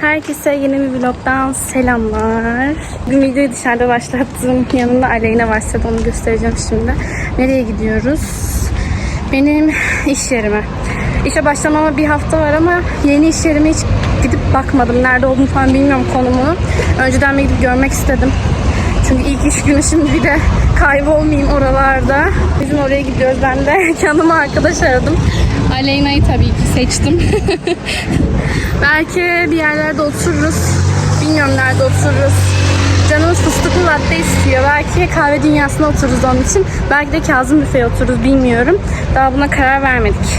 Herkese yeni bir vlogdan selamlar. Bugün videoyu dışarıda başlattım. Yanında Aleyna var size onu göstereceğim şimdi. Nereye gidiyoruz? Benim iş yerime. İşe başlamama bir hafta var ama yeni iş yerime hiç gidip bakmadım. Nerede olduğunu falan bilmiyorum konumunu. Önceden bir gidip görmek istedim. Çünkü ilk iş günü şimdi bir de kaybolmayayım oralarda. Bizim oraya gidiyoruz. Ben de kendime arkadaş aradım. Aleyna'yı tabii ki seçtim. Belki bir yerlerde otururuz. Bilmiyorum nerede otururuz. Canımız fıstıklı latte istiyor. Belki kahve dünyasına otururuz onun için. Belki de Kazım Büfe'ye otururuz bilmiyorum. Daha buna karar vermedik.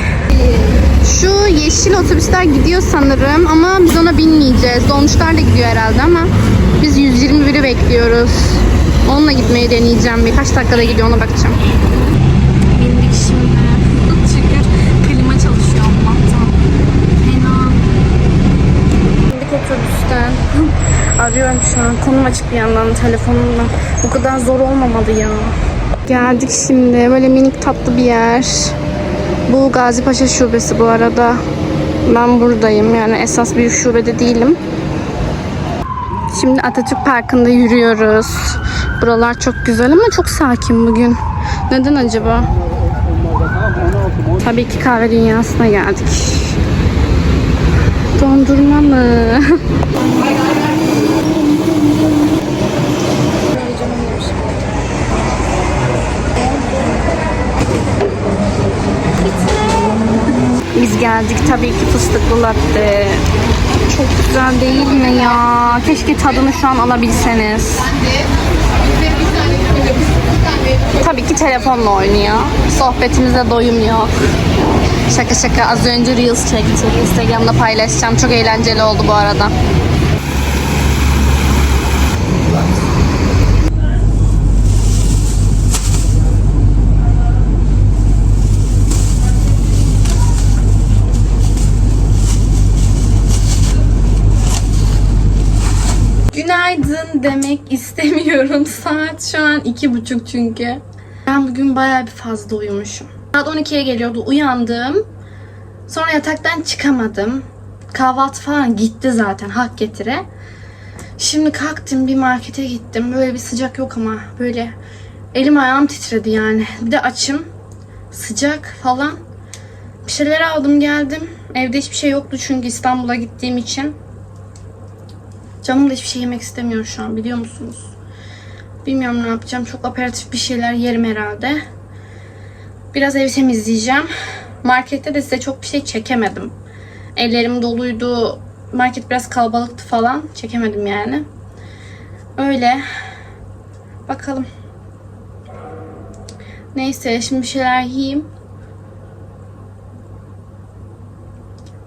Şu yeşil otobüsler gidiyor sanırım ama biz ona binmeyeceğiz. Dolmuşlar da gidiyor herhalde ama biz 121'i bekliyoruz. Onunla gitmeyi deneyeceğim. Birkaç dakikada gidiyor ona bakacağım. Bindik şimdi. Şükür klima çalışıyor Allah'tan. Fena. Bindik otobüsten. Arıyorum Konum açık bir yandan telefonumla. Bu kadar zor olmamalı ya. Geldik şimdi. Böyle minik tatlı bir yer. Bu Gazi Paşa Şubesi bu arada. Ben buradayım. Yani esas büyük şubede değilim. Şimdi Atatürk Parkı'nda yürüyoruz. Buralar çok güzel ama çok sakin bugün. Neden acaba? Tabii ki kahve dünyasına geldik. Dondurma mı? Biz geldik tabii ki fıstıklı latte. Çok güzel değil mi ya? Keşke tadını şu an alabilseniz. Tabii ki telefonla oynuyor. Sohbetimize doyum yok. Şaka şaka az önce Reels çektik. Instagram'da paylaşacağım. Çok eğlenceli oldu bu arada. Günaydın demek istemiyorum. Saat şu an iki buçuk çünkü. Ben bugün bayağı bir fazla uyumuşum. Saat 12'ye geliyordu. Uyandım. Sonra yataktan çıkamadım. Kahvaltı falan gitti zaten hak getire. Şimdi kalktım bir markete gittim. Böyle bir sıcak yok ama böyle elim ayağım titredi yani. Bir de açım. Sıcak falan. Bir şeyler aldım geldim. Evde hiçbir şey yoktu çünkü İstanbul'a gittiğim için. Canım da hiçbir şey yemek istemiyor şu an biliyor musunuz? Bilmiyorum ne yapacağım. Çok aperatif bir şeyler yerim herhalde. Biraz evi temizleyeceğim. Markette de size çok bir şey çekemedim. Ellerim doluydu. Market biraz kalabalıktı falan. Çekemedim yani. Öyle. Bakalım. Neyse şimdi bir şeyler yiyeyim.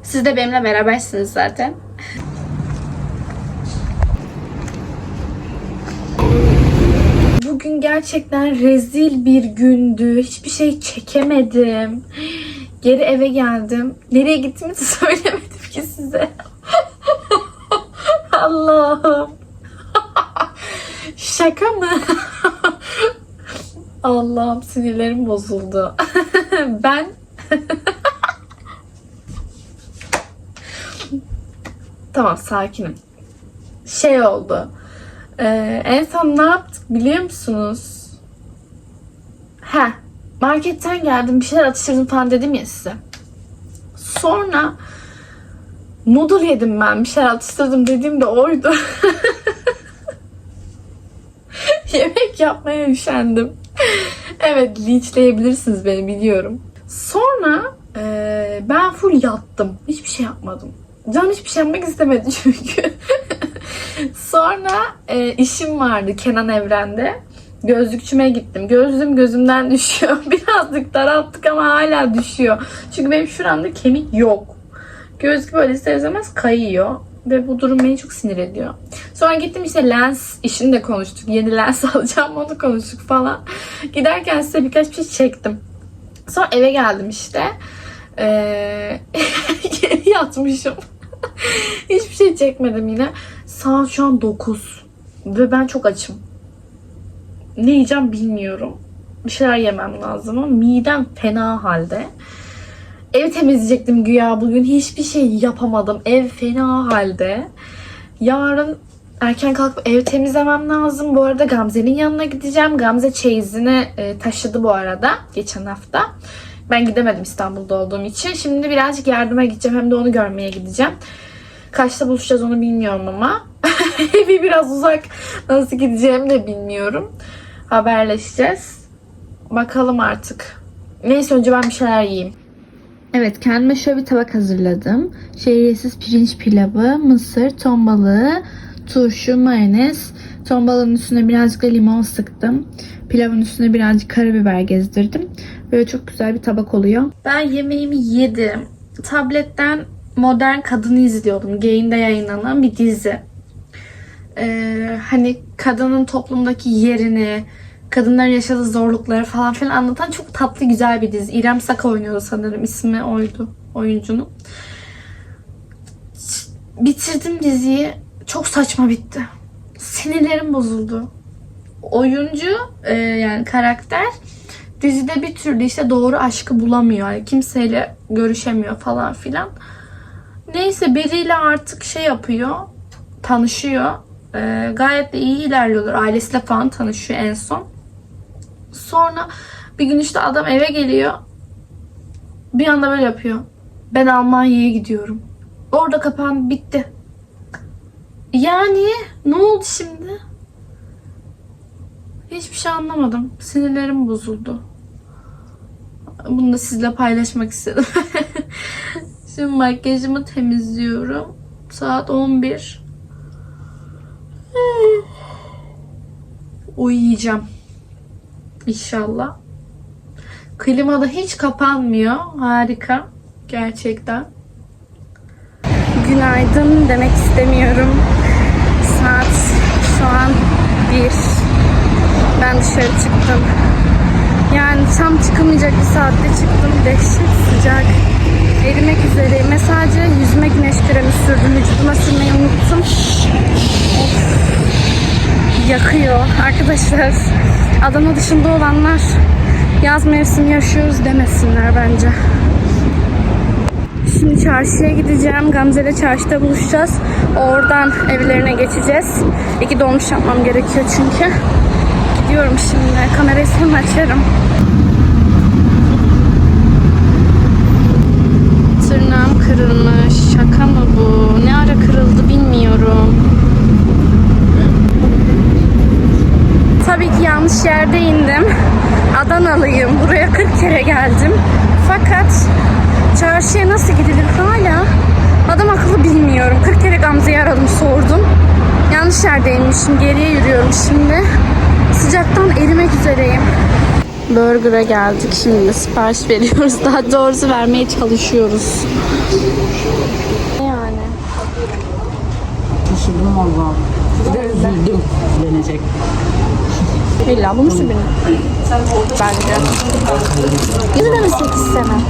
Siz de benimle berabersiniz zaten. Bugün gerçekten rezil bir gündü. Hiçbir şey çekemedim. Geri eve geldim. Nereye gittiğimi söylemedim ki size. Allah'ım. Şaka mı? Allah'ım sinirlerim bozuldu. ben Tamam sakinim. Şey oldu. Ee, en son ne yaptık biliyor musunuz? He, marketten geldim bir şeyler atıştırdım falan dedim ya size. Sonra noodle yedim ben bir şeyler atıştırdım dediğim de oydu. Yemek yapmaya üşendim. evet linçleyebilirsiniz beni biliyorum. Sonra e, ben full yattım. Hiçbir şey yapmadım. Canım hiçbir şey yapmak istemedi çünkü. Sonra e, işim vardı Kenan Evren'de. Gözlükçüme gittim. Gözlüğüm gözümden düşüyor. Birazcık daralttık ama hala düşüyor. Çünkü benim şuramda kemik yok. Gözlük böyle ister kayıyor. Ve bu durum beni çok sinir ediyor. Sonra gittim işte lens işini de konuştuk. Yeni lens alacağım onu konuştuk falan. Giderken size birkaç bir şey çektim. Sonra eve geldim işte. Ee, yatmışım. Hiçbir şey çekmedim yine. Saat şu an 9. Ve ben çok açım. Ne yiyeceğim bilmiyorum. Bir şeyler yemem lazım ama midem fena halde. Ev temizleyecektim güya bugün. Hiçbir şey yapamadım. Ev fena halde. Yarın erken kalkıp ev temizlemem lazım. Bu arada Gamze'nin yanına gideceğim. Gamze çeyizini e, taşıdı bu arada geçen hafta. Ben gidemedim İstanbul'da olduğum için. Şimdi birazcık yardıma gideceğim. Hem de onu görmeye gideceğim. Kaçta buluşacağız onu bilmiyorum ama. Evi biraz uzak. Nasıl gideceğimi de bilmiyorum. Haberleşeceğiz. Bakalım artık. Neyse önce ben bir şeyler yiyeyim. Evet kendime şöyle bir tabak hazırladım. Şehriyesiz pirinç pilavı, mısır, ton balığı, turşu, mayonez. Ton balığının üstüne birazcık da limon sıktım. Pilavın üstüne birazcık karabiber gezdirdim. Böyle çok güzel bir tabak oluyor. Ben yemeğimi yedim. Tabletten Modern Kadını izliyordum. Gain'de yayınlanan bir dizi. Ee, hani kadının toplumdaki yerini, kadınların yaşadığı zorlukları falan filan anlatan çok tatlı güzel bir dizi. İrem Saka oynuyordu sanırım. ismi oydu oyuncunun. Bitirdim diziyi. Çok saçma bitti. Sinirlerim bozuldu. Oyuncu e, yani karakter dizide bir türlü işte doğru aşkı bulamıyor. Yani kimseyle görüşemiyor falan filan. Neyse biriyle artık şey yapıyor. Tanışıyor. E, gayet de iyi ilerliyorlar. Ailesiyle falan tanışıyor en son. Sonra bir gün işte adam eve geliyor. Bir anda böyle yapıyor. Ben Almanya'ya gidiyorum. Orada kapan bitti. Yani ne oldu şimdi? Hiçbir şey anlamadım. Sinirlerim bozuldu. Bunu da sizle paylaşmak istedim. Şimdi makyajımı temizliyorum. Saat 11. Uyuyacağım. İnşallah. Klima da hiç kapanmıyor. Harika. Gerçekten. Günaydın demek istemiyorum. Saat şu an 1. Ben dışarı çıktım. Yani tam çıkamayacak bir saatte çıktım. Dehşet sıcak. Erimek üzereyim. Sadece yüzüme güneş kremi sürdüm. Vücuduma sürmeyi unuttum. Yakıyor. Arkadaşlar Adana dışında olanlar yaz mevsimi yaşıyoruz demesinler bence. Şimdi çarşıya gideceğim. Gamze ile çarşıda buluşacağız. Oradan evlerine geçeceğiz. İki dolmuş yapmam gerekiyor çünkü. Gidiyorum şimdi. Kamerayı sonra açarım. Tırnağım kırılmış. Şaka mı bu? Ne ara kırıldı bilmiyorum. Tabii ki yanlış yerde indim. Adanalıyım. Buraya 40 kere geldim. Fakat çarşıya nasıl gidilir hala adam akıllı bilmiyorum. 40 kere Gamze'yi aradım sordum. Yanlış yerdeymişim. Geriye yürüyorum şimdi. Sıcaktan erimek üzereyim. Burger'a geldik şimdi sipariş veriyoruz. Daha doğrusu vermeye çalışıyoruz. Yani? Taşıdım valla. Üzüldüm denecek. İlla bu musun benim? Bence. Yine mi 8 sene?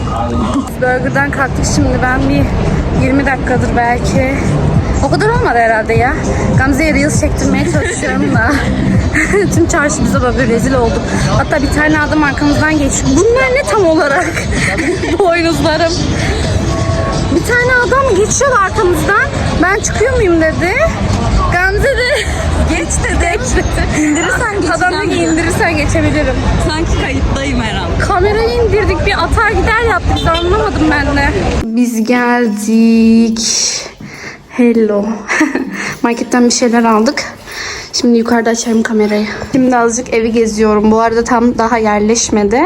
Burger'dan kalktık şimdi ben bir 20 dakikadır belki. O kadar olmadı herhalde ya. Gamze'ye Reels çektirmeye çalışıyorum da. Tüm çarşı bize böyle rezil olduk. Hatta bir tane adam arkamızdan geçti. Bunlar ne tam olarak? Boynuzlarım. Bir tane adam geçiyor arkamızdan. Ben çıkıyor muyum dedi. Geç dedi. Geç dedi. İndirirsen geçeceğim Adam dedi ki diyor. indirirsen geçebilirim. Sanki kayıttayım her an. Kamerayı indirdik bir atar gider yaptık anlamadım ben de. Biz geldik. Hello. Marketten bir şeyler aldık. Şimdi yukarıda açarım kamerayı. Şimdi azıcık evi geziyorum. Bu arada tam daha yerleşmedi.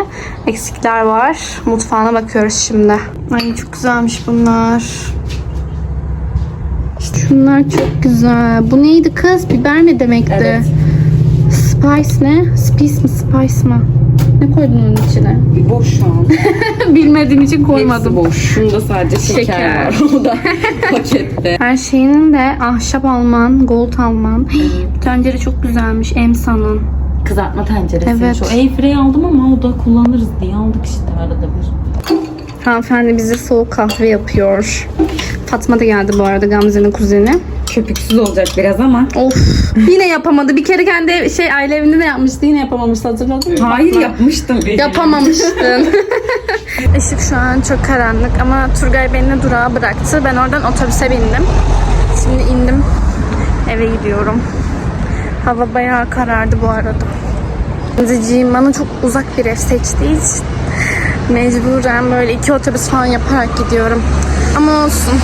Eksikler var. Mutfağına bakıyoruz şimdi. Ay çok güzelmiş bunlar. Şunlar çok güzel. Bu neydi kız? Biber ne demekti? Evet. Spice ne? Spice mi? Spice mı? Ne koydun onun içine? Boş şu an. Bilmediğim için Hepsi koymadım. boş. Şunda sadece şeker, Şeker. var. O da pakette. Her şeyinin de ahşap Alman, gold Alman. Tencere çok güzelmiş Emsa'nın. Kızartma tenceresi. Evet. Şu Airfryer aldım ama o da kullanırız diye aldık işte arada bir. Hanımefendi bize soğuk kahve yapıyor. Fatma da geldi bu arada Gamze'nin kuzeni. Köpüksüz olacak biraz ama. Of yine yapamadı. Bir kere kendi ev- şey aile evinde de yapmıştı. Yine yapamamıştı hatırladın mı? Hayır Fatma? yapmıştım. Yapamamıştın. Işık şu an çok karanlık ama Turgay beni durağa bıraktı. Ben oradan otobüse bindim. Şimdi indim. Eve gidiyorum. Hava bayağı karardı bu arada. Ziciğim bana çok uzak bir ev seçtiği için mecburen böyle iki otobüs falan yaparak gidiyorum. Ama olsun.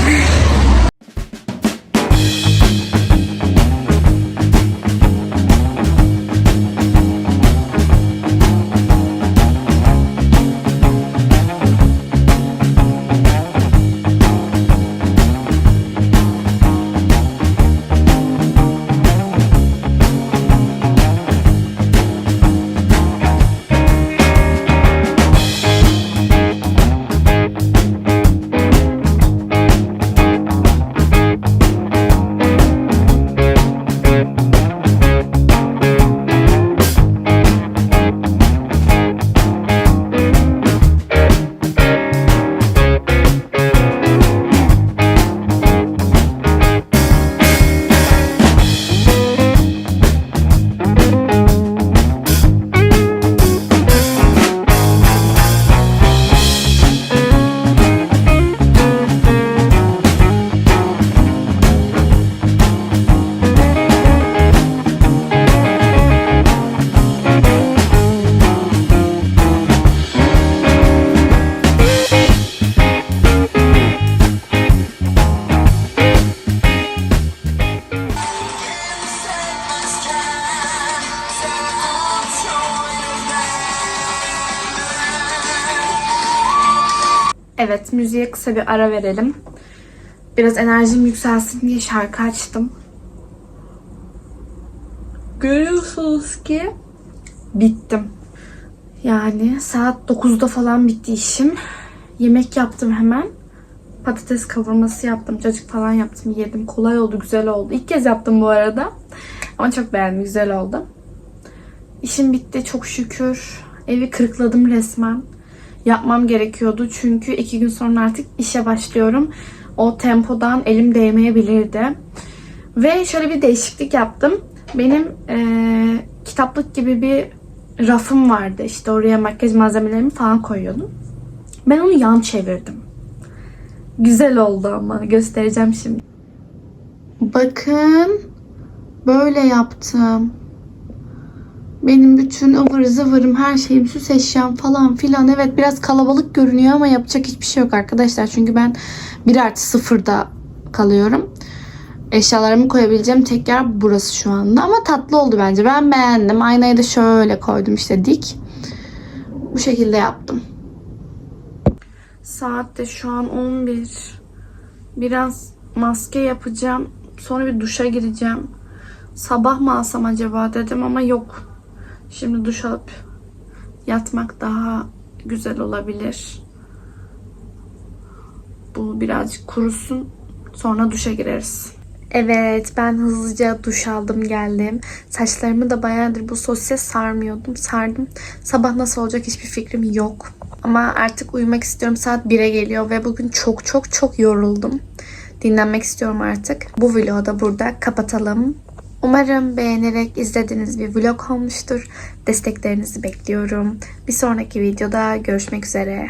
Evet, müziğe kısa bir ara verelim. Biraz enerjim yükselsin diye şarkı açtım. Görüyorsunuz ki bittim. Yani saat 9'da falan bitti işim. Yemek yaptım hemen. Patates kavurması yaptım, cacık falan yaptım, yedim. Kolay oldu, güzel oldu. İlk kez yaptım bu arada. Ama çok beğendim, güzel oldu. İşim bitti çok şükür. Evi kırıkladım resmen yapmam gerekiyordu. Çünkü iki gün sonra artık işe başlıyorum. O tempodan elim değmeyebilirdi. Ve şöyle bir değişiklik yaptım. Benim eee, kitaplık gibi bir rafım vardı. İşte oraya makyaj malzemelerimi falan koyuyordum. Ben onu yan çevirdim. Güzel oldu ama. Göstereceğim şimdi. Bakın böyle yaptım. Benim bütün ıvır zıvırım, her şeyim, süs eşyam falan filan. Evet biraz kalabalık görünüyor ama yapacak hiçbir şey yok arkadaşlar. Çünkü ben 1 artı sıfırda kalıyorum. Eşyalarımı koyabileceğim tek yer burası şu anda. Ama tatlı oldu bence. Ben beğendim. Aynayı da şöyle koydum işte dik. Bu şekilde yaptım. Saat de şu an 11. Biraz maske yapacağım. Sonra bir duşa gireceğim. Sabah mı alsam acaba dedim ama yok. Şimdi duş alıp yatmak daha güzel olabilir. Bu birazcık kurusun. Sonra duşa gireriz. Evet ben hızlıca duş aldım geldim. Saçlarımı da bayağıdır bu sosyal sarmıyordum. Sardım. Sabah nasıl olacak hiçbir fikrim yok. Ama artık uyumak istiyorum. Saat 1'e geliyor ve bugün çok çok çok yoruldum. Dinlenmek istiyorum artık. Bu vlogu da burada kapatalım. Umarım beğenerek izlediğiniz bir vlog olmuştur. Desteklerinizi bekliyorum. Bir sonraki videoda görüşmek üzere.